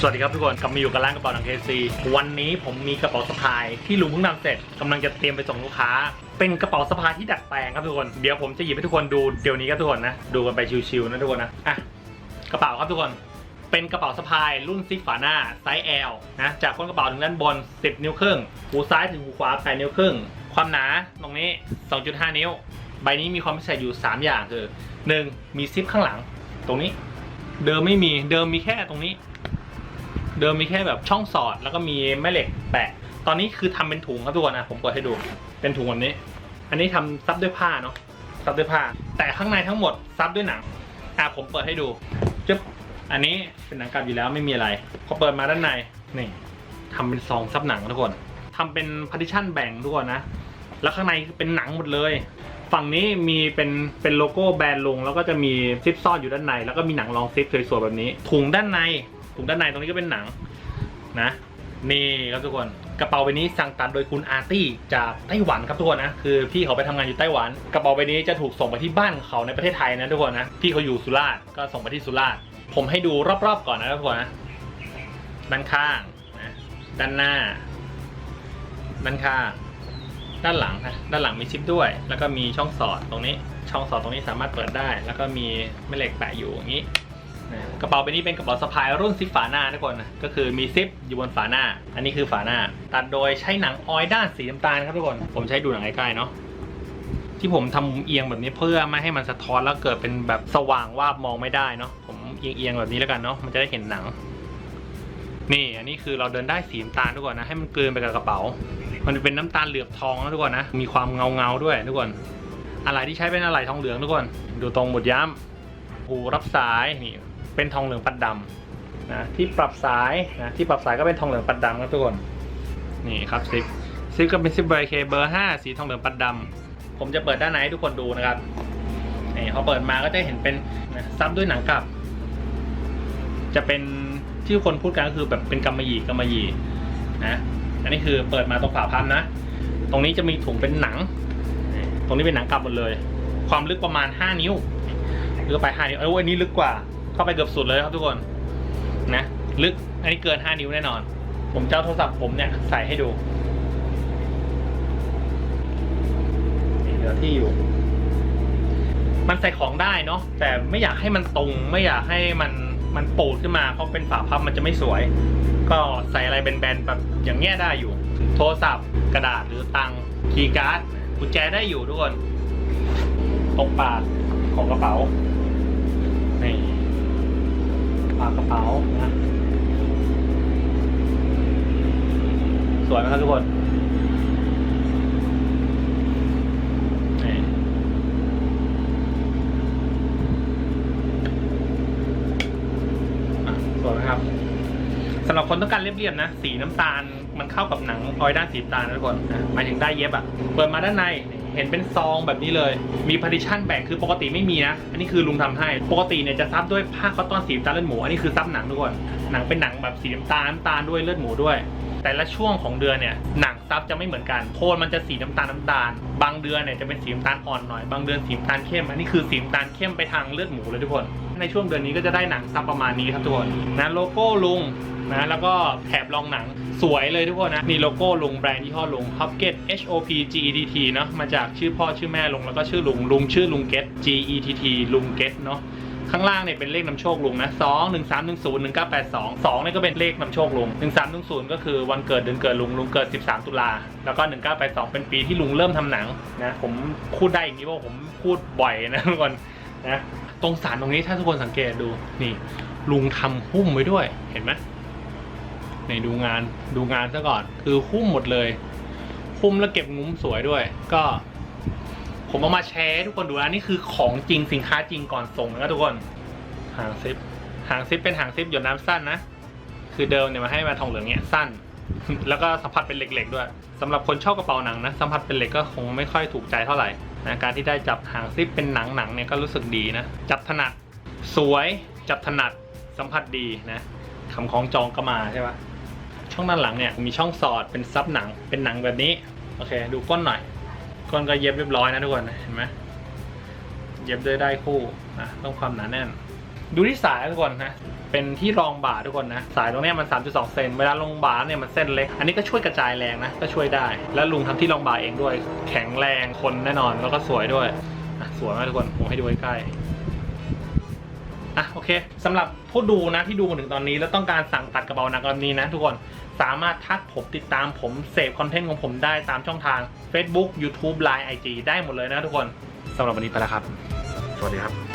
สวัสดีครับทุกคนกลับมาอยู่กับร้านกระเป๋าหนังเคซีวันนี้ผมมีกระเป๋าสะพายที่ลุงเพิ่งทำเสร็จกำลังจะเตรียมไปส่งลูกค้า เป็นกระเป๋าสะพายที่ดัดแปลงครับทุกคนเดี๋ยวผมจะหยิบให้ทุกคนดูเดี๋ยวนี้ครับทุกคนนะดูกันไปชิวๆนะทุกคนนะอะกระเป๋าครับทุกคน เป็นกระเป๋าสะพายรุ่นซิกฝาหน้าไซส์ L นะจากก้นกระเป๋าถึงด้านบน 10 นิ้วครึ่งหูซ้ายถึงหูขวา8นิ้วครึ่งความหนาตรงนี้ 2.5 นิ้ว ใบนี้มีความพิเศษอยู่ 3 อย่างคือ 1. มีซิปข้างหลัง ตรงนี้ เดิมไม่มีเดิมมีแค่ตรงนี้ เดิมมีแค่แบบช่องสอดแล้วก็มีแม่เหล็กแปะ ตอนนี้คือทำเป็นถุงครับทุกคนนะผมเปิดให้ดู เป็นถุงแบบนี้ อันนี้ทำซับด้วยผ้าเนาะซับด้วยผ้า แต่ข้างในทั้งหมดซับด้วยหนัง อะผมเปิดให้ดูจึ๊บอันนี้เป็นหนังกลับอยู่แล้วไม่มีอะไรพอเปิดมาด้านในนี่ทำเป็นซองซับหนังทุกคนทำเป็นพาร์ติชันแบ่งทุกคนนะ แล้วข้างในเป็นหนังหมดเลย ฝั่งนี้มีเป็นเป็นโลโก้แบรนด์ลง แล้วก็จะมีซิปซ่อนอยู่ด้านใน แล้วก็มีหนังรองซิปสวยๆแบบนี้ ถุงด้านใน ถุงด้านในตรงนี้ก็เป็นหนังนะ นี่ครับทุกคนกระเป๋าใบนี้สั่งตัดโดยคุณอาร์ตี้จากไต้หวันครับทุกคนนะคือพี่เขาไปทำงานอยู่ไต้หวัน กระเป๋าใบนี้จะถูกส่งไปที่บ้านเขาในประเทศไทยนะทุกคนนะพี่เขาอยู่สุราษฎร์ก็ส่งไปที่สุราษฎร์ผมให้ดูรอบๆก่อนนะทุกคนนะด้านข้างนะด้านหน้า ด้านข้างด้านหลังนะด้านหลังมีซิปด้วย แล้วก็มีช่องสอดตรงนี้ ช่องสอดตรงนี้สามารถเปิดได้ แล้วก็มีแม่เหล็กแปะอยู่อย่างนี้ กระเป๋าใบนี้เป็นกระเป๋าสะพายรุ่นซิปฝาหน้าทุกคนก็คือมีซิปอยู่บนฝาหน้า อันนี้คือฝาหน้า ตัดโดยใช้หนังออยล์ด้านสีน้ำตาลครับทุกคน ผมใช้ดูหนังใกล้ๆเนาะที่ผมทำมุมเอียงแบบนี้เพื่อไม่ให้มันสะท้อนแล้วเกิดเป็นแบบสว่างวาบมองไม่ได้เนาะผมเอียงๆแบบนี้แล้วกันเนาะมันจะได้เห็นหนัง นี่อันนี้คือเราเดินได้สีน้ำตาลทุกคนนะให้มันกลืนไปกับกระเป๋า มันเป็นน้ำตาลเหลือบทองนะทุกคนนะมีความเงาเงาๆด้วยทุกคนอะไรที่ใช้เป็นอะไรทองเหลืองทุกคน ดูตรงหมุดย้ำหูรับสายนี่ เป็นทองเหลืองปัดดำนะที่ปรับสายนะที่ปรับสายก็เป็นทองเหลืองปัดดำครับทุกคนนี่ครับซิปซิปก็เป็นซิปไบเคเบอร์5สีทองเหลืองปัดดำผมจะเปิดด้านในให้ทุกคนดูนะครับนี่พอเปิดมาก็จะเห็นเป็นนะซับด้วยหนังกลับ จะเป็นที่คนพูดกันก็คือแบบเป็นกำมะหยี่กำมะหยี่นะอันนี้คือเปิดมาตรงฝาพันนะ ตรงนี้จะมีถุงเป็นหนัง ตรงนี้เป็นหนังกลับหมดเลย ความลึกประมาณ 5 นิ้วลึกไป 5 นิ้วเอ้ยอันนี้ลึกกว่า เข้าไปเกือบสุดเลยครับทุกคนนะลึกอันนี้เกิน 5 นิ้วแน่นอน ผมเจะเอาโทรศัพท์ผมเนี่ย ใส่ให้ดูนี่เหลือที่อยู่ มันใส่ของได้เนาะแต่ไม่อยากให้มันตรงไม่อยากให้มันมันปูดขึ้นมาเพราะเป็นฝาพับมันจะไม่สวย ก็ใส่อะไรแบนๆแบบอย่างเงี้ยได้อยู่ โทรศัพท์กระดาษหรือตังคีย์การ์ดกุญแจได้อยู่ทุกคนตรงปากของกระเป๋า ปากกระเป๋านะสวยไหมครับทุกคนสวยไหมครับสำหรับคนต้องการเรียบๆนะ สีน้ำตาลมันเข้ากับหนังออยด้านสีตาลนะทุกคนนะหมายถึงได้เย็บอะ่ะ เปิดมาด้านใน เห็นเป็นซองแบบนี้เลย มีพาร์ติชันแบ่งคือปกติไม่มีนะ อันนี้คือลุงทำให้ ปกติเนี่ยจะซับด้วยผ้าคอตตอนสีน้ำตาลเลือดหมู อันนี้คือซับหนังทุกคนหนังเป็นหนังแบบสีน้ำตาลน้ำตาลด้วยเลือดหมูด้วย แต่ละช่วงของเดือนเนี่ยหนังซับจะไม่เหมือนกันโทนมันจะสีน้ำตาลน้ำตาล บางเดือนเนี่ยจะเป็นสีน้ำตาลอ่อนหน่อย บางเดือนสีน้ำตาลเข้ม อันนี้คือสีน้ำตาลเข้มไปทางเลือดหมูเลยทุกคน ในช่วงเดือนนี้ก็จะได้หนังซับประมาณนี้ครับทุกคนนะโลโก้ลุง นะแล้วก็แถบรองหนังสวยเลยทุกคนนะนี่โลโก้ลุงแบรนด์ยี่ห้อลุง Hopget H O P G E T T เนาะมาจากชื่อพ่อชื่อแม่ลุงแล้วก็ชื่อลุงลุงชื่อลุงเกต G E T T ลุงเกตเนาะข้างล่างเนี่ยเป็นเลขนำโชคลุงนะสองหนึ่งสามหนึ่งศูนย์หนึ่งเก้าแปดสองสองนี่ก็เป็นเลขนำโชคลุงหนึ่งสามหนึ่งศูนย์ก็คือวันเกิดเดือนเกิดลุงลุงเกิดสิบสามตุลาแล้วก็หนึ่งเก้าแปดสองเป็นปีที่ลุงเริ่มทำหนังนะผมพูดได้อย่างนี้เพราะผมพูดบ่อยนะทุกคนนะตรงสารตรงนี้ถ้าทุกคนสังเกตดูนี่ลุงทำหุ้มไว้ด้วยเห็นไหม ในดูงานดูงานซะก่อน คือหุ้มหมดเลยหุ้มแล้วเก็บงุ้มสวยด้วย ก็ ผมเอามาแชร์ทุกคนดูนะนี่คือของจริงสินค้าจริงก่อนส่งนะครับทุกคนหางซิปหางซิปเป็นหางซิปหยดน้ำสั้นนะคือเดิมเนี่ยมาให้มาทองเหลืองเนี่ยสั้น แล้วก็สัมผัสเป็นเหล็กๆด้วยสำหรับคนชอบกระเป๋าหนังนะสัมผัสเป็นเหล็กก็คงไม่ค่อยถูกใจเท่าไหร่นะการที่ได้จับหางซิปเป็นหนังหนังๆเนี่ยก็รู้สึกดีนะจับถนัดสวยจับถนัดสัมผัสดีนะคำของจองก็มาใช่ปะ ช่องด้านหลังเนี่ยมีช่องสอดเป็นซับหนังเป็นหนังแบบนี้โอเค ดูก้นหน่อยก้นก็เย็บเรียบร้อยนะทุกคนเห็นไหมเย็บด้วยได้คู่นะต้องความหนาแน่น ดูที่สายทุกคนนะเป็นที่รองบ่าทุกคนนะสายตรงนี้มัน 3.2 เซนเวลาลงบ่าเนี่ยมันเส้นเล็ก อันนี้ก็ช่วยกระจายแรงนะก็ช่วยได้ แล้วลุงทำที่รองบ่าเองด้วย แข็งแรงคนแน่นอนแล้วก็สวยด้วยอะสวยมากทุกคนผมให้ดูใกล้ๆอะโอเคสำหรับผู้ดูนะที่ดูมาถึงตอนนี้แล้วต้องการสั่งตัดกระเป๋าหนังแบบนี้นะทุกคน สามารถทักผมติดตามผมเสพคอนเทนต์ของผมได้ตามช่องทาง Facebook YouTube Line IG ได้หมดเลยนะทุกคนสำหรับวันนี้ไปแล้วครับ สวัสดีครับ